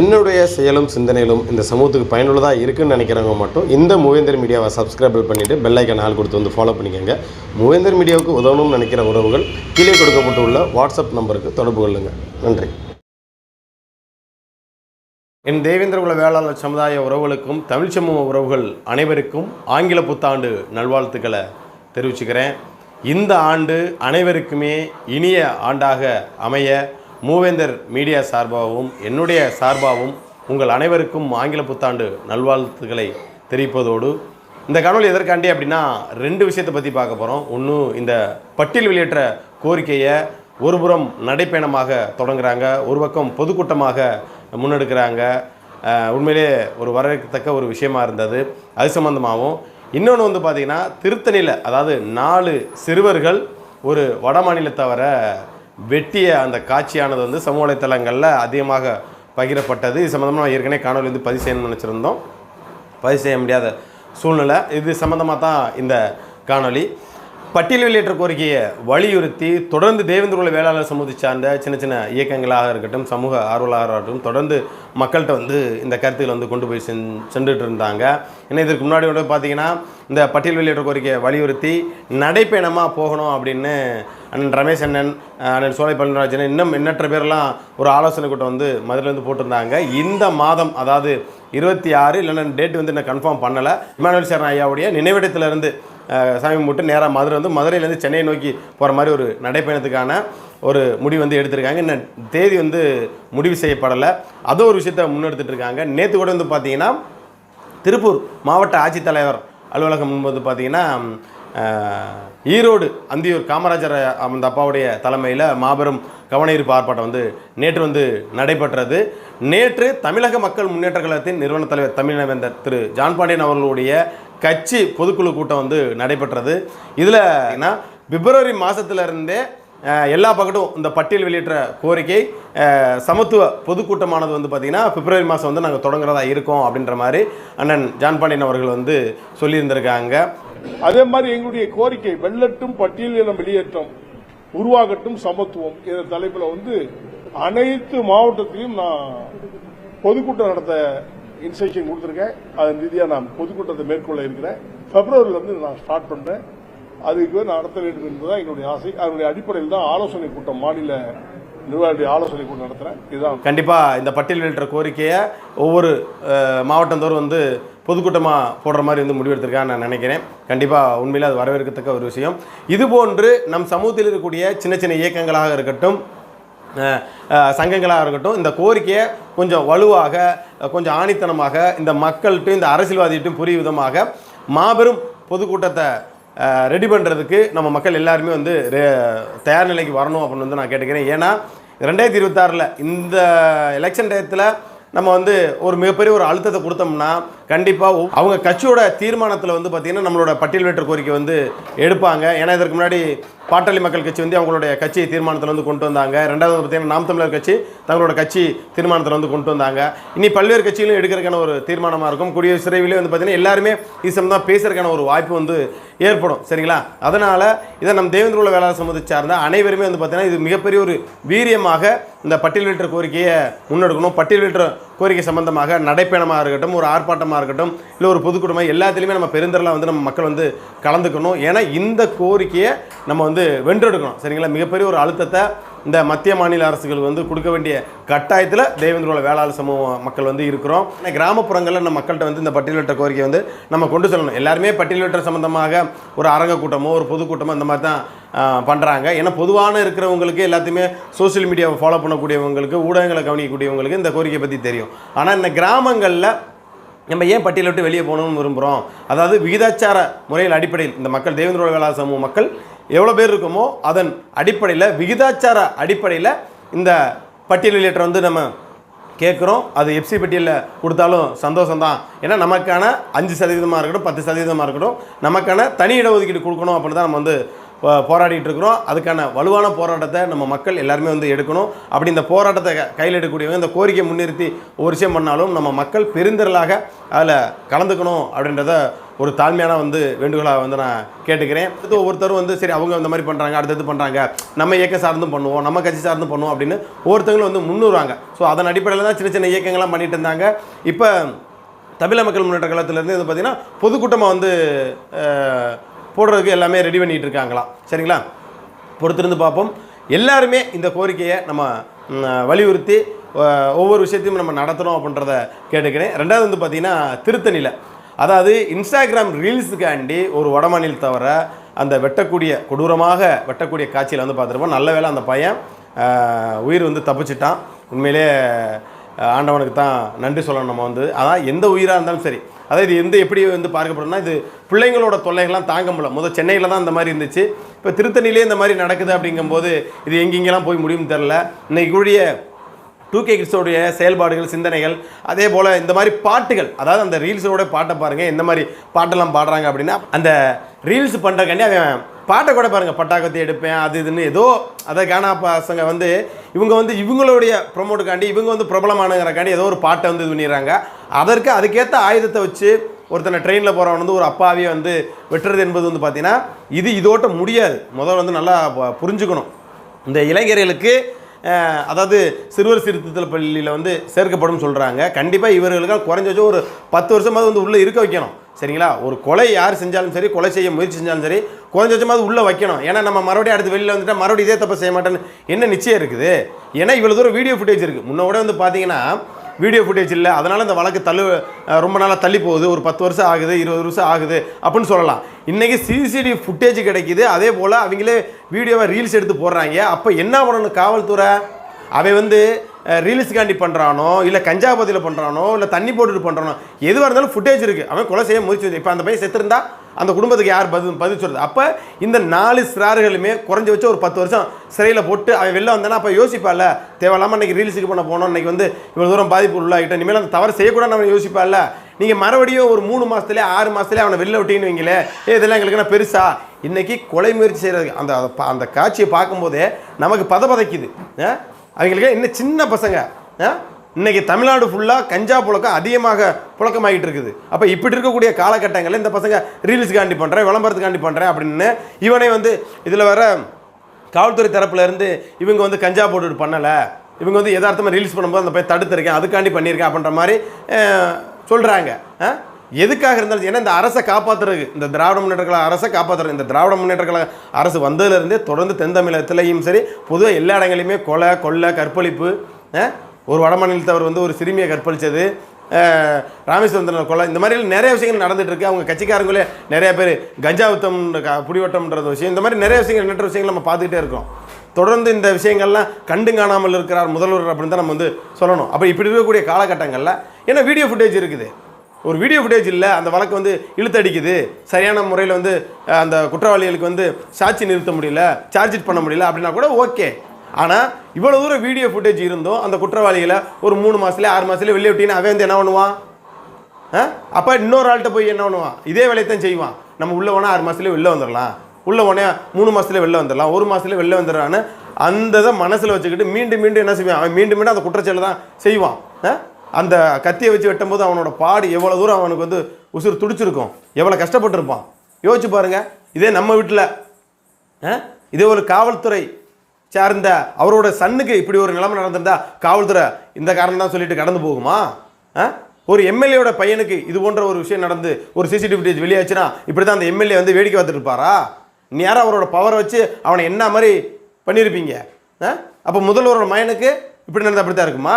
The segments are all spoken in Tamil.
என்னுடைய செயலும் சிந்தனையிலும் இந்த சமூகத்துக்கு பயனுள்ளதாக இருக்குன்னு நினைக்கிறவங்க மட்டும் இந்த மூவேந்தர் மீடியாவை சப்ஸ்கிரைப் பண்ணிவிட்டு பெல்லைக்கன் ஆள் கொடுத்து வந்து ஃபாலோ பண்ணிக்கோங்க. மூவேந்தர் மீடியாவுக்கு உதவணும்னு நினைக்கிற உறவுகள் கீழே கொடுக்கப்பட்டுள்ள வாட்ஸ்அப் நம்பருக்கு தொடர்பு கொள்ளுங்கள் நன்றி. என் தேவேந்திரகுல வேளாளர் சமுதாய உறவுகளுக்கும் தமிழ் சமூக உறவுகள் அனைவருக்கும் ஆங்கில புத்தாண்டு நல்வாழ்த்துக்களை தெரிவிச்சுக்கிறேன். இந்த ஆண்டு அனைவருக்குமே இனிய ஆண்டாக அமைய மூவேந்தர் மீடியா சார்பாகவும் என்னுடைய சார்பாகவும் உங்கள் அனைவருக்கும் ஆங்கில புத்தாண்டு நல்வாழ்த்துக்களை தெரிவிப்பதோடு இந்த காணொலி எதற்காண்டி அப்படின்னா ரெண்டு விஷயத்தை பற்றி பார்க்க போகிறோம் ஒன்று இந்த பட்டியல் வெளியேற்ற கோரிக்கையை ஒரு புறம் நடைப்பயணமாக தொடங்குறாங்க ஒரு பக்கம் பொதுக்கூட்டமாக முன்னெடுக்கிறாங்க. உண்மையிலேயே உண்மையிலே ஒரு வரவேற்கத்தக்க ஒரு விஷயமா இருந்தது. அது சம்மந்தமாகவும் இன்னொன்று வந்து பார்த்திங்கன்னா திருத்தணியில் அதாவது நாலு சிறுவர்கள் ஒரு வட மாநிலத்தவரை வெட்டிய அந்த காட்சியானது வந்து சமூக வலைத்தளங்களில் அதிகமாக பகிரப்பட்டது. இது சம்மந்தமாக ஏற்கனவே காணொலி வந்து பதிவு செய்யணும்னு நினச்சிருந்தோம். பதிவு செய்ய முடியாத சூழ்நிலை. இது சம்மந்தமாக தான் இந்த காணொளி பட்டியல் வெளியேற்ற கோரிக்கையை வலியுறுத்தி தொடர்ந்து தேவேந்திர வேளாளர் சமூகத்தை சார்ந்த சின்ன சின்ன இயக்கங்களாக இருக்கட்டும் சமூக ஆர்வலராக இருக்கட்டும் தொடர்ந்து மக்கள்கிட்ட வந்து இந்த கருத்துக்களை வந்து கொண்டு போய் சென்றுட்டு இருந்தாங்க. ஏன்னா இதற்கு முன்னாடி வந்து பார்த்தீங்கன்னா இந்த பட்டியல் வெளியேற்ற கோரிக்கையை வலியுறுத்தி நடைப்பயணமாக போகணும் அப்படின்னு அண்ணன் ரமேஷ் அண்ணன் அண்ணன் சோலை பழனிராஜன் இன்னும் எண்ணற்ற பேர்லாம் ஒரு ஆலோசனை கூட்டம் வந்து மதுரையிலேருந்து போட்டிருந்தாங்க. இந்த மாதம் அதாவது இருபத்தி ஆறு இல்லைன்னா டேட் வந்து இன்னும் கன்ஃபார்ம் பண்ணலை. இமானுவல் சரண் ஐயாவுடைய நினைவிடத்திலிருந்து சாமி கும்பிட்டு நேராக மதுரை வந்து மதுரையிலேருந்து சென்னையை நோக்கி போகிற மாதிரி ஒரு நடைப்பயணத்துக்கான ஒரு முடிவு வந்து எடுத்திருக்காங்க. இன்னும் தேதி வந்து முடிவு செய்யப்படலை. அது ஒரு விஷயத்தை முன்னெடுத்துட்டு இருக்காங்க. நேற்று கூட வந்து பார்த்தீங்கன்னா திருப்பூர் மாவட்ட ஆட்சித்தலைவர் அலுவலகம் முன்பு வந்து பார்த்தீங்கன்னா ஈரோடு அந்தியூர் காமராஜர் அந்த அப்பாவுடைய தலைமையில் மாபெரும் கவனஈர்ப்பு ஆர்ப்பாட்டம் வந்து நேற்று வந்து நடைபெற்றது. நேற்று தமிழக மக்கள் முன்னேற்ற கழகத்தின் நிறுவன தலைவர் தமிழவேந்தர் திரு ஜான் பாண்டியன் அவர்களுடைய கட்சி பொதுக்குழு கூட்டம் வந்து நடைபெற்றது. இதில் என்ன பிப்ரவரி மாதத்துலேருந்தே எல்லா பக்கட்டும் இந்த பட்டியல் வெளியிட்ட கோரிக்கை சமத்துவ பொதுக்கூட்டமானது வந்து பார்த்திங்கன்னா பிப்ரவரி மாதம் வந்து நாங்கள் தொடங்குறதா இருக்கோம் அப்படின்ற மாதிரி அண்ணன் ஜான் பாண்டியன் அவர்கள் வந்து சொல்லியிருந்திருக்காங்க. அதே மாதிரி எங்களுடைய கோரிக்கை வெள்ளட்டும் பட்டியலினம் வெளியேற்றம் உருவாகட்டும் சமத்துவம். என்ற தலைப்பில் வந்து அனைத்து மாவட்டத்திலையும் நான் பொதுக்கூட்டம் நடத்த இன்ஸ்ட்ரக்ஷன் கொடுத்துருக்கேன். அதன் ரீதியாக நான் பொதுக்கூட்டத்தை மேற்கொள்ள இருக்கிறேன். பிப்ரவரியிலிருந்து நான் ஸ்டார்ட் பண்றேன். அதுக்கு நான் நடத்த வேண்டும் என்பதுதான் எங்களுடைய ஆசை. அதனுடைய அடிப்படையில் தான் ஆலோசனை கூட்டம் மாநில நிர்வாகிகளுடைய ஆலோசனை கூட்டம் நடத்துறேன். இதுதான். கண்டிப்பாக இந்த பட்டியல் வெளியிட்ட கோரிக்கையை ஒவ்வொரு மாவட்டந்தோறும் வந்து பொதுக்கூட்டமாக போடுற மாதிரி வந்து முடிவெடுத்திருக்கான்னு நான் நினைக்கிறேன். கண்டிப்பாக உண்மையில் அது வரவேற்கத்தக்க ஒரு விஷயம். இதுபோன்று நம் சமூகத்தில் இருக்கக்கூடிய சின்ன சின்ன இயக்கங்களாக இருக்கட்டும் சங்கங்களாக இருக்கட்டும் இந்த கோரிக்கையை கொஞ்சம் வலுவாக கொஞ்சம் ஆணித்தனமாக இந்த மக்கள்கிட்டும் இந்த அரசியல்வாதிகிட்டும் புரிய விதமாக மாபெரும் பொதுக்கூட்டத்தை ரெடி பண்ணுறதுக்கு நம்ம மக்கள் எல்லாருமே வந்து தயார் நிலைக்கு வரணும் அப்படின்னு வந்து நான் கேட்டுக்கிறேன். ஏன்னா ரெண்டாயிரத்தி இருபத்தாறில் இந்த எலெக்ஷன் டயத்தில் நம்ம வந்து ஒரு மிகப்பெரிய ஒரு அழுத்தத்தை கொடுத்தோம்னா கண்டிப்பாக அவங்க கட்சியோட தீர்மானத்தில் வந்து பார்த்திங்கன்னா நம்மளோட பட்டியல் வெற்ற கோரிக்கை வந்து எடுப்பாங்க. ஏன்னா இதற்கு முன்னாடி பாட்டாளி மக்கள் கட்சி வந்து அவங்களுடைய கட்சி தீர்மானத்தில் வந்து கொண்டு வந்தாங்க. ரெண்டாவது பார்த்தீங்கன்னா நாம் தமிழர் கட்சி தங்களோட கட்சி தீர்மானத்தில் வந்து கொண்டு வந்தாங்க. இனி பல்வேறு கட்சிகளும் எடுக்கிறதுக்கான ஒரு தீர்மானமாக இருக்கும். கூடிய சிறைவிலே வந்து பார்த்தீங்கன்னா எல்லாருமே இது தான் பேசுறதுக்கான ஒரு வாய்ப்பு வந்து ஏற்படும். சரிங்களா? அதனால் இதை நம் தேவேந்திரகுல வேளாண் சமூகத்தை சார்ந்த அனைவருமே வந்து பார்த்தீங்கன்னா இது மிகப்பெரிய ஒரு வீரியமாக இந்த பட்டியல் வெற்ற கோரிக்கையை முன்னெடுக்கணும். பட்டியல் வெளியிட்ட கோரிக்கை சம்பந்தமாக நடைப்பயணமாக இருக்கட்டும் ஒரு ஆர்ப்பாட்டமாக இருக்கட்டும் இல்லை ஒரு பொதுக்கூட்டமாக எல்லாத்துலேயுமே நம்ம பெருந்தரெல்லாம் வந்து நம்ம மக்கள் வந்து கலந்துக்கணும். ஏன்னா இந்த கோரிக்கையை நம்ம வந்து வென்றெடுக்கணும். சரிங்களா? மிகப்பெரிய ஒரு அழுத்தத்தை இந்த மத்திய மாநில அரசுகள் வந்து கொடுக்க வேண்டிய கட்டாயத்தில் தேவேந்திர குல சமூக மக்கள் வந்து இருக்கிறோம். ஆனால் கிராமப்புறங்களில் நம்ம மக்கள்கிட்ட வந்து இந்த பட்டியலிட்ட கோரிக்கை வந்து நம்ம கொண்டு செல்லணும். எல்லாருமே பட்டியலிட்ட சம்பந்தமாக ஒரு அரங்க கூட்டமோ ஒரு பொதுக்கூட்டமோ இந்த மாதிரி தான் பண்ணுறாங்க ஏன்னா பொதுவான இருக்கிறவங்களுக்கு எல்லாத்தையுமே சோஷியல் மீடியாவை ஃபாலோ பண்ணக்கூடியவங்களுக்கு ஊடகங்களை கவனிக்கக்கூடியவங்களுக்கு இந்த கோரிக்கை பற்றி தெரியும். ஆனால் இந்த கிராமங்களில் நம்ம ஏன் பட்டியலிட்டு வெளியே போகணும்னு விரும்புகிறோம் அதாவது விகிதாச்சார முறையில் அடிப்படையில் இந்த மக்கள் தேவேந்திரோட வேளாண் சமூக மக்கள் எவ்வளோ பேர் இருக்குமோ அதன் அடிப்படையில் விகிதாச்சார அடிப்படையில் இந்த பட்டியல் வெளியேற்றம் வந்து நம்ம கேட்குறோம். அது எஃப்சி பட்டியலில் கொடுத்தாலும் சந்தோஷம்தான். ஏன்னா நமக்கான அஞ்சு சதவீதமாக இருக்கட்டும் பத்து சதவீதமாக இருக்கட்டும் நமக்கான தனி இடஒதுக்கீடு கொடுக்கணும் அப்படின்னு தான் நம்ம வந்து போ- போராடிட்டு இருக்கிறோம். அதுக்கான வலுவான போராட்டத்தை நம்ம மக்கள் எல்லாருமே வந்து எடுக்கணும். அப்படி இந்த போராட்டத்தை க- கையில் எடுக்கக்கூடியவங்க இந்த கோரிக்கையை முன்னிறுத்தி ஒரு விஷயம் பண்ணாலும் நம்ம மக்கள் பெருந்திரளாக அதில் கலந்துக்கணும் அப்படின்றத ஒரு தாழ்மையான வந்து வேண்டுகோளாக வந்து நான் கேட்டுக்கிறேன். அடுத்து ஒவ்வொருத்தரும் வந்து சரி அவங்க இந்த மாதிரி பண்ணுறாங்க அடுத்தது பண்ணுறாங்க நம்ம இயக்கம் சார்ந்தும் பண்ணுவோம் நம்ம கட்சி சார்ந்தும் பண்ணுவோம் அப்படின்னு ஒவ்வொருத்தங்களும் வந்து முன்னுறாங்க ஸோ அதன் அடிப்படையில் தான் சின்ன சின்ன இயக்கங்கள்லாம் பண்ணிட்டு இருந்தாங்க. இப்போ தமிழக மக்கள் முன்னேற்ற கழகத்திலேருந்து வந்து பார்த்தீங்கன்னா பொதுக்கூட்டமாக வந்து போடுறதுக்கு எல்லாமே ரெடி பண்ணிகிட்டு இருக்காங்களாம். சரிங்களா? பொறுத்திருந்து பார்ப்போம். எல்லாருமே இந்த கோரிக்கையை நம்ம வலியுறுத்தி ஒவ்வொரு விஷயத்தையும் நம்ம நடத்தணும் அப்படின்றத கேட்டுக்கிறேன். ரெண்டாவது வந்து பார்த்திங்கன்னா திருத்தணியில் அதாவது இன்ஸ்டாகிராம் ரீல்ஸுக்காண்டி ஒரு வடமாநில தவிர அந்த வெட்டக்கூடிய கொடூரமாக வெட்டக்கூடிய காட்சியில் வந்து பார்த்துருப்போம். நல்ல வேளை அந்த பையன் உயிர் வந்து தப்பிச்சிட்டான். உண்மையிலே ஆண்டவனுக்கு தான் நன்றி சொல்லணும் நம்ம வந்து. அதான் எந்த உயிராக இருந்தாலும் சரி. அதாவது இது எந்த எப்படி வந்து பார்க்கப்படும்னா இது பிள்ளைங்களோட தொல்லைகள்லாம் தாங்க முடியல. முதல் சென்னையில் தான் இந்த மாதிரி இருந்துச்சு. இப்போ திருத்தணிலே இந்த மாதிரி நடக்குது அப்படிங்கும்போது இது எங்கெங்கெல்லாம் போய் முடியும்னு தெரில. இன்னைக்கு கூடிய டூ கே கிட்ஸோடைய செயல்பாடுகள் சிந்தனைகள் அதே போல் இந்த மாதிரி பாட்டுகள் அதாவது அந்த ரீல்ஸோட பாட்டை பாருங்கள் இந்த மாதிரி பாட்டெல்லாம் பாடுறாங்க அப்படின்னா அந்த ரீல்ஸ் பண்ணுறக்காண்டி அவன் பாட்டை கூட பாருங்கள் பட்டாக்கத்தை எடுப்பேன் அது இதுன்னு ஏதோ அதை கானா பசங்க வந்து இவங்க வந்து இவங்களுடைய ப்ரொமோட்டுக்காண்டி இவங்க வந்து பிரபலமானங்கிறக்காண்டி ஏதோ ஒரு பாட்டை வந்து இது பண்ணிடுறாங்க. அதற்கு அதுக்கேற்ற ஆயுதத்தை வச்சு ஒருத்தனை ட்ரெயினில் போகிறவன் வந்து ஒரு அப்பாவே வந்து வெட்டுறது என்பது வந்து பார்த்திங்கன்னா இது இதோட்ட முடியாது. முதல்ல வந்து நல்லா புரிஞ்சுக்கணும். இந்த இளைஞர்களுக்கு அதாவது சிறுவர் சீர்திருத்தல் பள்ளியில் வந்து சேர்க்கப்படும் சொல்கிறாங்க கண்டிப்பாக இவர்களுக்கு குறைஞ்சபட்சம் ஒரு பத்து வருஷமாவது வந்து உள்ளே இருக்க வைக்கணும். சரிங்களா? ஒரு கொலை யார் செஞ்சாலும் சரி கொலை செய்ய முயற்சி செஞ்சாலும் சரி குறைஞ்சபட்சமாவது உள்ளே வைக்கணும். ஏன்னா நம்ம மறுபடியும் அடுத்து வெளியில் வந்துட்டால் மறுபடியும் இதே தப்பு செய்ய மாட்டேன்னு என்ன நிச்சயம் இருக்குது? ஏன்னா இவ்வளோ தூரம் வீடியோ ஃபுட்டேஜ் இருக்குது முன்னோட வந்து பார்த்தீங்கன்னா வீடியோ ஃபுட்டேஜ் இல்லை. அதனால் இந்த வழக்கு தள்ளு ரொம்ப நாளாக தள்ளி போகுது. ஒரு பத்து வருஷம் ஆகுது இருபது வருஷம் ஆகுது அப்படின்னு சொல்லலாம். இன்றைக்கி சிசிடிவி ஃபுட்டேஜ் கிடைக்கிது. அதே போல் அவங்களே வீடியோவை ரீல்ஸ் எடுத்து போடுறாங்க. அப்போ என்ன பண்ணணும் காவல்துறை? அவன் வந்து ரீல்ஸுக்காண்டி பண்ணுறானோ இல்லை கஞ்சாபதியில் பண்ணுறானோ இல்லை தண்ணி போட்டுட்டு பண்ணுறானோ எதுவாக இருந்தாலும் ஃபுட்டேஜ் இருக்குது அவன் கொலை செய்ய முயற்சி இப்போ அந்த பையன் செத்துருந்தா? அந்த குடும்பத்துக்கு யார் பதில் பதில் சொல்கிறது அப்போ இந்த நாலு சிறார்களுமே குறைஞ்ச வச்சு ஒரு பத்து வருஷம் சிறையில் போட்டு அவன் வெளில வந்தானா அப்போ யோசிப்பால தேவையில்லாமல் இன்றைக்கி ரீல்ஸுக்கு பண்ண போனோம் இன்றைக்கி வந்து இவ்வளோ தூரம் பாதிப்பு உள்ளாகிட்டேன் இனிமேல் அந்த தவறு செய்யக்கூடாது நம்ம யோசிப்பால நீங்கள் மறுபடியும் ஒரு மூணு மாதத்துலேயே ஆறு மாதத்துலேயே அவனை வெளில விட்டீங்கன்னு வைங்களே ஏ இதெல்லாம் எங்களுக்கு என்ன பெருசா? இன்றைக்கி கொலை முயற்சி செய்கிறது அந்த அந்த அந்த காட்சியை பார்க்கும்போதே நமக்கு பதபதைக்குது. ஆ? அவங்களுக்கு இன்னும் சின்ன பசங்க இன்றைக்கி தமிழ்நாடு ஃபுல்லாக கஞ்சா புழக்கம் அதிகமாக புழக்கமாகிட்டு இருக்குது. அப்போ இப்படி இருக்கக்கூடிய காலகட்டங்களில் இந்த பசங்க ரீல்ஸுக்காண்டி பண்ணுறேன் விளம்பரத்துக்காண்டி பண்ணுறேன் அப்படின்னு இவனை வந்து இதில் வர காவல்துறை தரப்புலேருந்து இவங்க வந்து கஞ்சா போட்டு பண்ணலை. இவங்க வந்து யதார்த்தமாக ரீல்ஸ் பண்ணும்போது அந்த போய் தடுத்திருக்கேன் அதுக்காண்டி பண்ணியிருக்கேன் அப்படின்ற மாதிரி சொல்கிறாங்க எதுக்காக இருந்தாலும் ஏன்னா இந்த அரசை காப்பாற்றுறது இந்த திராவிட முன்னேற்ற கழக அரசை காப்பாற்றுறது இந்த திராவிட முன்னேற்ற கழக அரசு வந்ததுலேருந்தே தொடர்ந்து தென் தமிழகத்திலையும் சரி பொதுவாக எல்லா இடங்களையுமே கொலை கொள்ளை கற்பழிப்பு ஒரு வடமாநிலத்தவர் வந்து ஒரு சிறுமியை கற்பழித்தது அஹ், ராமேஸ்வரத்தில் கொலை இந்த மாதிரி நிறைய விஷயங்கள் நடந்துகிட்ருக்கு அவங்க கட்சிக்காரங்களே நிறைய பேர் கஞ்சாவுத்தம் புடிவட்டம்ன்ற புடிவட்டம்ன்றது விஷயம் இந்த மாதிரி நிறைய விஷயங்கள் எண்ணற்ற விஷயங்கள் நம்ம பார்த்துக்கிட்டே இருக்கோம். தொடர்ந்து இந்த விஷயங்கள்லாம் கண்டு காணாமல் இருக்கிறார் முதல்வர் அப்படின்னு தான் நம்ம வந்து சொல்லணும். அப்போ இப்படி இருக்கக்கூடிய காலகட்டங்களில் ஏன்னா வீடியோ ஃபுட்டேஜ் இருக்குது. ஒரு வீடியோ ஃபுட்டேஜ் இல்லை அந்த வழக்கு வந்து இழுத்தடிக்குது. சரியான முறையில் வந்து அந்த குற்றவாளிகளுக்கு வந்து சாட்சி நிறுத்த முடியல சார்ஜ் பண்ண முடியல அப்படின்னா கூட ஓகே ஆனால் இவ்வளோ தூரம் வீடியோ ஃபுட்டேஜ் இருந்தும் அந்த குற்றவாளிகளை ஒரு மூணு மாதத்துல ஆறு மாதத்துல வெளியே விட்டீங்கன்னா அவன் வந்து என்ன பண்ணுவான்? அப்போ இன்னொரு ஆள்கிட்ட போய் என்ன பண்ணுவான்? இதே வேலையை தான் செய்வான். நம்ம உள்ளே போனால் ஆறு மாதத்துல வெளில வந்துடலாம். உள்ளே உடனே மூணு மாதத்துல வெளில வந்துடலாம். ஒரு மாதத்துல வெளில வந்துடுறான்னு அந்த இதை மனசில் வச்சுக்கிட்டு மீண்டும் மீண்டும் என்ன செய்வான்? அவன் மீண்டும் மீண்டும் அந்த குற்றச்செயலை தான் செய்வான். ஆ? அந்த கத்தியை வச்சு வெட்டும்போது அவனோட பாடு எவ்வளோ தூரம் அவனுக்கு வந்து உசுறு துடிச்சிருக்கும். எவ்வளோ கஷ்டப்பட்டிருப்பான். யோசிச்சு பாருங்கள் இதே நம்ம வீட்டில் இதே ஒரு காவல்துறை சேர்ந்த அவரோட சன்னுக்கு இப்படி ஒரு நிலைமை நடந்திருந்தா காவல்துறை இந்த காரணம் தான் சொல்லிட்டு கடந்து போகுமா? ஆ? ஒரு எம்எல்ஏவோட பையனுக்கு இது போன்ற ஒரு விஷயம் நடந்து ஒரு சிசிடிவி ஃபுட்டேஜ் வெளியாச்சுன்னா இப்படி தான் அந்த எம்எல்ஏ வந்து வேடிக்கை பார்த்துட்டு இருப்பாரா? யாரும் அவரோட பவரை வச்சு அவனை என்ன மாதிரி பண்ணியிருப்பீங்க? அப்போ முதல்வரோட மயனுக்கு இப்படி நடந்தால் அப்படி தான் இருக்குமா?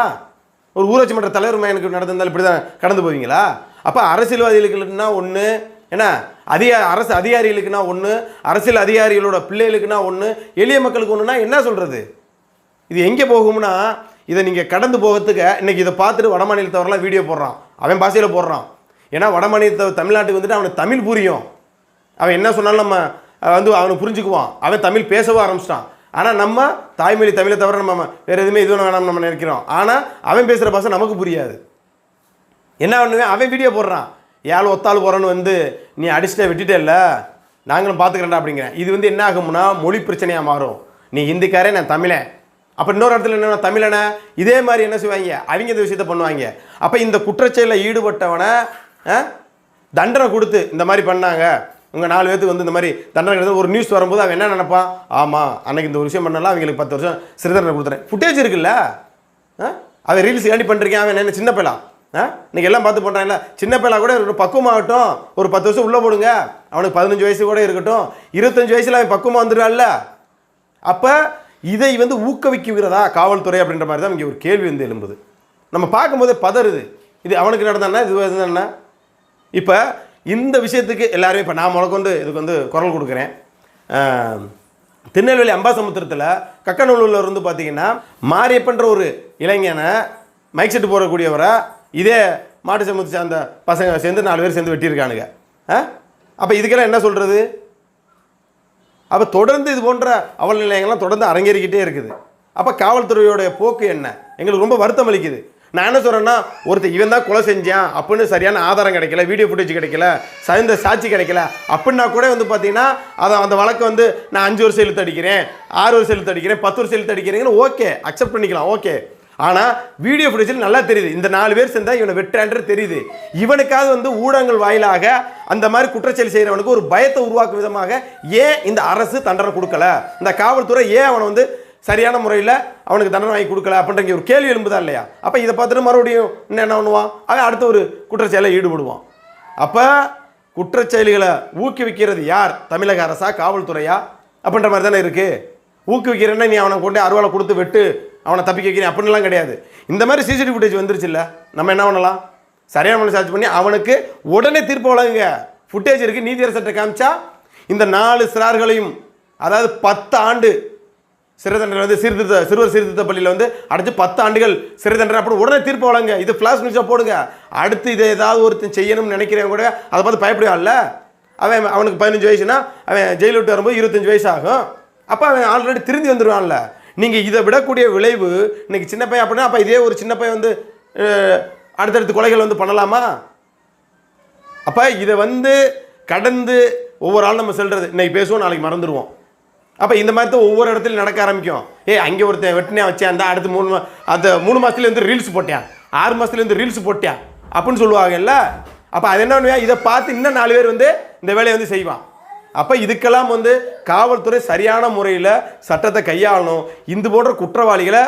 ஒரு ஊராட்சி மன்ற தலைவர் மயனுக்கு நடந்திருந்தால் இப்படி தான் கடந்து போவீங்களா? அப்போ அரசியல்வாதிகளுக்குன்னா ஒன்று என்ன? அதிகா அரசு அதிகாரிகளுக்குன்னா ஒன்று அரசியல் அதிகாரிகளோட பிள்ளைகளுக்குன்னா ஒன்று எளிய மக்களுக்கு ஒன்றுனா என்ன சொல்கிறது இது எங்கே போகும்னா இதை நீங்கள் கடந்து போகிறதுக்கு இன்னைக்கு இதை பார்த்துட்டு வட மாநிலத்தவரெல்லாம் வீடியோ போடுறான். அவன் பாஷையில் போடுறான். ஏன்னா வட தமிழ்நாட்டுக்கு வந்துட்டு அவனுக்கு தமிழ் புரியும். அவன் என்ன சொன்னாலும் நம்ம வந்து அவனுக்கு புரிஞ்சுக்குவான். அவன் தமிழ் பேசவும் ஆரம்பிச்சிட்டான். ஆனால் நம்ம தாய்மொழி தமிழை தவிர நம்ம வேறு எதுவுமே இது வேணாம் நம்ம நினைக்கிறோம். ஆனால் அவன் பேசுகிற பாஷை நமக்கு புரியாது. என்ன பண்ணுவேன்? அவன் வீடியோ போடுறான். ஏழு ஒத்தாள் போகிறோன்னு வந்து நீ அடிச்சுட்டே விட்டுட்டே இல்லை? நாங்களும் பார்த்துக்கிறேன்டா அப்படிங்கிறேன் இது வந்து என்ன ஆகும்னா மொழி பிரச்சனையாக மாறும். நீ ஹிந்திக்காரே நான் தமிழன். அப்போ இன்னொரு இடத்துல என்னென்னா தமிழனை? இதே மாதிரி என்ன செய்வாங்க? அவங்க இந்த விஷயத்த பண்ணுவாங்க. அப்போ இந்த குற்றச்செயலில் ஈடுபட்டவனை ஆ, தண்டனை கொடுத்து இந்த மாதிரி பண்ணாங்க. உங்கள் நாலு பேர்த்துக்கு வந்து இந்த மாதிரி தண்டனை கிடையாது ஒரு நியூஸ் வரும்போது அவன் என்ன நினைப்பான்? ஆமாம் அன்னைக்கு இந்த ஒரு விஷயம் பண்ணலாம் அவங்களுக்கு பத்து வருஷம் சிறை தண்டனை கொடுத்துறேன் ஃபுட்டேஜ் இருக்குல்ல? ஆ? அவன் ரீல்ஸ் ஏண்டி பண்ணிருக்கேன்? அவன் என்ன சின்ன பிள்ளை? ஆ? இன்னைக்கு எல்லாம் பார்த்து பண்ணுறாங்களா சின்ன பிள்ளை கூட இருக்கட்டும் பக்குவமாகட்டும். ஒரு பத்து வருஷம் உள்ளே போடுங்க. அவனுக்கு பதினஞ்சு வயசு கூட இருக்கட்டும். இருபத்தஞ்சு வயசில் அவன் பக்குவமாக வந்துடுறான்ல. அப்போ இதை வந்து ஊக்குவிக்குகிறதா காவல்துறை அப்படின்ற மாதிரி தான் இங்கே ஒரு கேள்வி வந்து எழும்புது. நம்ம பார்க்கும்போதே பதறுது. இது அவனுக்கு நடந்தானா இது என்ன? இப்போ இந்த விஷயத்துக்கு எல்லாருமே இப்போ நான் முழக்கொண்டு இதுக்கு வந்து குரல் கொடுக்குறேன். திருநெல்வேலி அம்பாசமுத்திரத்தில் கக்கநல்லூரில் இருந்து பார்த்தீங்கன்னா மாரியப்பன்ற ஒரு இளைஞனை மைக் செட்டு போடக்கூடியவரை இதே மாட்டு சமூகத்தை சார்ந்த பசங்க சேர்ந்து நாலு பேர் சேர்ந்து வெட்டியிருக்கானுங்க. ஆ? அப்போ இதுக்கெல்லாம் என்ன சொல்கிறது அப்போ தொடர்ந்து இது போன்ற அவல் நிலையங்கள்லாம் தொடர்ந்து அரங்கேறிக்கிட்டே இருக்குது. அப்போ காவல்துறையோடைய போக்கு என்ன? எங்களுக்கு ரொம்ப வருத்தம் அளிக்குது. நான் என்ன சொல்கிறேன்னா ஒருத்தர் இவன் தான் கொலை செஞ்சான் அப்படின்னு சரியான ஆதாரம் கிடைக்கல வீடியோ ஃபுட்டேஜ் கிடைக்கல சந்த சாட்சி கிடைக்கல அப்படின்னா கூட வந்து பார்த்தீங்கன்னா அதை அந்த வழக்கை வந்து நான் அஞ்சு வருஷம் இழுத்து அடிக்கிறேன் ஆறு வருஷம் இழுத்து அடிக்கிறேன் பத்து வருஷம் இழுத்து அடிக்கிறேங்கன்னு ஓகே அக்செப்ட் பண்ணிக்கலாம் ஓகே. ஆனால் வீடியோ ஃபுட்டேஜில் நல்லா தெரியுது. இந்த நாலு பேர் சேர்ந்தால் இவனை வெற்றான்ற தெரியுது. இவனுக்காவது வந்து ஊடகங்கள் வாயிலாக அந்த மாதிரி குற்றச்செயல் செய்கிறவனுக்கு ஒரு பயத்தை உருவாக்கும் விதமாக ஏன் இந்த அரசு தண்டனை கொடுக்கல? இந்த காவல்துறை ஏன் அவனை வந்து சரியான முறையில் அவனுக்கு தண்டனை வாங்கி கொடுக்கல அப்படின்ற ஒரு கேள்வி எழும்புதா இல்லையா? அப்போ இதை பார்த்துட்டு மறுபடியும் இன்னும் என்ன பண்ணுவான்? அவன் அடுத்த ஒரு குற்றச்செயலை ஈடுபடுவான். அப்போ குற்றச்செயல்களை ஊக்குவிக்கிறது யார்? தமிழக அரசா காவல்துறையா? அப்படின்ற மாதிரி தானே இருக்குது ஊக்குவிக்கிறேன்னா நீ அவனை கொண்டு அருவாளை கொடுத்து வெட்டு. அவனை தப்பிக்க வைக்கிறேன் அப்படின்லாம் கிடையாது. இந்த மாதிரி சிசிடிவி ஃபுட்டேஜ் வந்துருச்சுல்ல நம்ம என்ன பண்ணலாம்? சரியான மனு சார்ஜ் பண்ணி அவனுக்கு உடனே தீர்ப்பு வழங்குங்க. ஃபுட்டேஜ் இருக்குது நீதியரசர்கிட்ட காமிச்சா இந்த நாலு சிறார்களையும் அதாவது பத்து ஆண்டு சிறை தண்டனை வந்து சீர்திருத்த சிறுவர் சீர்திருத்த பள்ளியில் வந்து அடைச்சு பத்து ஆண்டுகள் சிறை தண்டனை அப்படி உடனே தீர்ப்பு வழங்க. இது ஃப்ளாஷ் நியூஸாக போடுங்க. அடுத்து இதை ஏதாவது ஒருத்தன் செய்யணும்னு நினைக்கிறவங்க கூட அதை பார்த்து பயப்படுவான்ல. அவன் அவனுக்கு பதினஞ்சு வயசுனா அவன் ஜெயில விட்டு வரும்போது இருபத்தஞ்சு வயசு ஆகும். அப்போ அவன் ஆல்ரெடி திருந்தி வந்துடுவான்ல நீங்கள் இதை விடக்கூடிய விளைவு இன்றைக்கி சின்ன பையன் அப்படின்னா அப்போ இதே ஒரு சின்ன பையன் வந்து அடுத்தடுத்து கொலைகள் வந்து பண்ணலாமா? அப்போ இதை வந்து கடந்து ஒவ்வொரு ஆளும் நம்ம செல்றது. இன்னைக்கு பேசுவோம் நாளைக்கு மறந்துடுவோம் அப்போ இந்த மாதிரி தான் ஒவ்வொரு இடத்துலையும் நடக்க ஆரம்பிக்கும். ஏய் அங்கே ஒருத்தன் வெட்டினே வச்சேன் அந்த அடுத்து மூணு மா அந்த மூணு மாதத்துலேருந்து ரீல்ஸ் போட்டேன் ஆறு மாதத்துலேருந்து ரீல்ஸ் போட்டேன் அப்படின்னு சொல்லுவாங்கல்ல? அப்போ அது என்ன பண்ணுவேன் இதை பார்த்து இன்னும் நாலு பேர் வந்து இந்த வேலையை வந்து செய்வான். அப்போ இதுக்கெல்லாம் வந்து காவல்துறை சரியான முறையில் சட்டத்தை கையாளணும். இந்த போன்ற குற்றவாளிகளை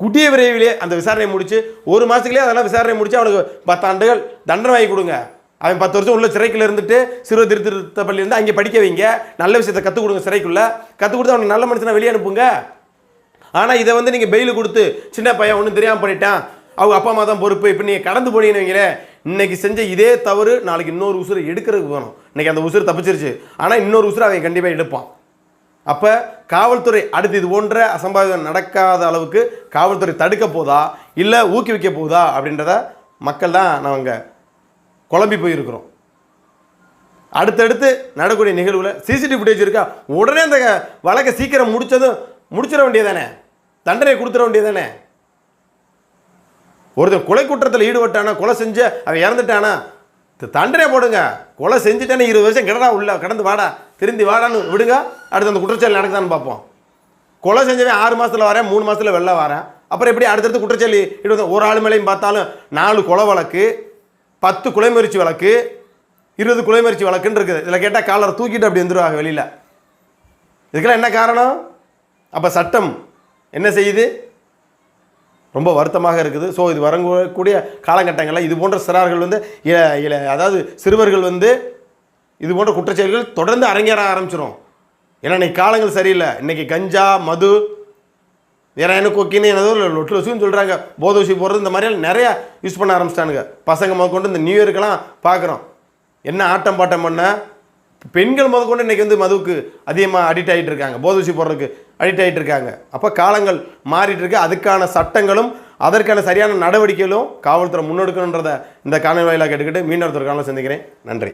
குடிய விரைவிலே அந்த விசாரணை முடித்து ஒரு மாதத்துலேயே அதெல்லாம் விசாரணை முடித்து அவனுக்கு பத்தாண்டுகள் தண்டனை வாங்கி கொடுங்க. அவன் பத்து வருஷம் உள்ள சிறைக்குள்ள இருந்துட்டு சிறுவர் திருத்திருத்த பள்ளி இருந்து அங்கே படிக்க வைங்க. நல்ல விஷயத்தை கற்றுக் கொடுங்க சிறைக்குள்ளே. கற்றுக் கொடுத்து அவனுக்கு நல்ல மனுஷனை வெளியே அனுப்புங்க. ஆனால் இதை வந்து நீங்கள் பெயில் கொடுத்து சின்ன பையன் ஒன்றும் தெரியாமல் பண்ணிட்டான் அவங்க அப்பா அம்மா தான் பொறுப்பு. இப்போ நீங்கள் கடந்து போனீங்கன்னு வைங்களேன். இன்னைக்கு செஞ்ச இதே தவறு நாளைக்கு இன்னொரு உசுரை எடுக்கிறதுக்கு வேணும். இன்னைக்கு அந்த உசுறு தப்பிச்சிருச்சு. ஆனால் இன்னொரு உசுரை அவன் கண்டிப்பாக எடுப்பான். அப்போ காவல்துறை அடுத்து இது போன்ற அசம்பாவிதம் நடக்காத அளவுக்கு காவல்துறை தடுக்க போதா? இல்லை ஊக்குவிக்க போதா? அப்படின்றத மக்கள் தான் நாங்கள் குழம்பி போயிருக்கிறோம். அடுத்தடுத்து நடக்கூடிய நிகழ்வில் சிசிடிவி ஃபுட்டேஜ் இருக்கா? உடனே அந்த வழக்கை சீக்கிரம் முடித்ததும் முடிச்சிட வேண்டியதானே தண்டனை கொடுத்துட வேண்டியதானே ஒருத்தன் கொலை குற்றத்தில் ஈடுபட்டானா கொலை செஞ்சு அவன் இறந்துட்டானா? தண்டனை போடுங்க. கொலை செஞ்சுட்டானே இருபது வருஷம் கிடடா உள்ள கடந்து வாடா திருந்தி வாடான்னு விடுங்க. அடுத்து அந்த குற்றச்செயல் நடக்குதான்னு பார்ப்போம். கொலை செஞ்சவன் ஆறு மாதத்தில் வரேன் மூணு மாதத்தில் வெளில வரேன். அப்புறம் எப்படி அடுத்தடுத்து குற்றச்செயல் ஈடுபட ஒரு ஆள் மேலேயும் பார்த்தாலும் நாலு கொலை வழக்கு பத்து கொலை முயற்சி வழக்கு இருபது கொலை முயற்சி வழக்குன்னு இருக்குது. இதில் கேட்டால் காலரை தூக்கிட்டு அப்படி வந்துடுவாங்க வெளியில். இதுக்கெல்லாம் என்ன காரணம்? அப்போ சட்டம் என்ன செய்யுது? ரொம்ப வருத்தமாக இருக்குது. ஸோ இது வரக்கூடிய காலகட்டங்களில் இது போன்ற சிறார்கள் வந்து அதாவது சிறுவர்கள் வந்து இது போன்ற குற்றச்செயல்கள் தொடர்ந்து அரங்கேற ஆரம்பிச்சிடும் ஏன்னா இன்னைக்கு காலங்கள் சரியில்லை. இன்னைக்கு கஞ்சா மது வேற என்ன கொக்கின்னு ஏதோ லொட்டு லொசுன்னு சொல்கிறாங்க போத ஊசி போடுறது இந்த மாதிரியெல்லாம் நிறையா யூஸ் பண்ண ஆரம்பிச்சிட்டானுங்க. பசங்க முதற்கொண்டு இந்த நியூ இயர்க்கெல்லாம் பார்க்குறோம். என்ன ஆட்டம் பாட்டம் பண்ண? பெண்கள் முதற்கொண்டு இன்னைக்கு வந்து மதுவுக்கு அதிகமாக அடிக்ட் ஆகிட்டு இருக்காங்க. போதை ஊசி போடுறதுக்கு அடிக்ட் ஆகிட்டு இருக்காங்க. அப்போ காலங்கள் மாறிட்டு இருக்கு. அதுக்கான சட்டங்களும் அதற்கான சரியான நடவடிக்கைகளும் காவல்துறை முன்னெடுக்கணுன்றதை இந்த காணொலி வாயிலாக கேட்டுக்கிட்டு மீண்டும் ஒருத்தர் காலம் சந்திக்கிறேன். நன்றி.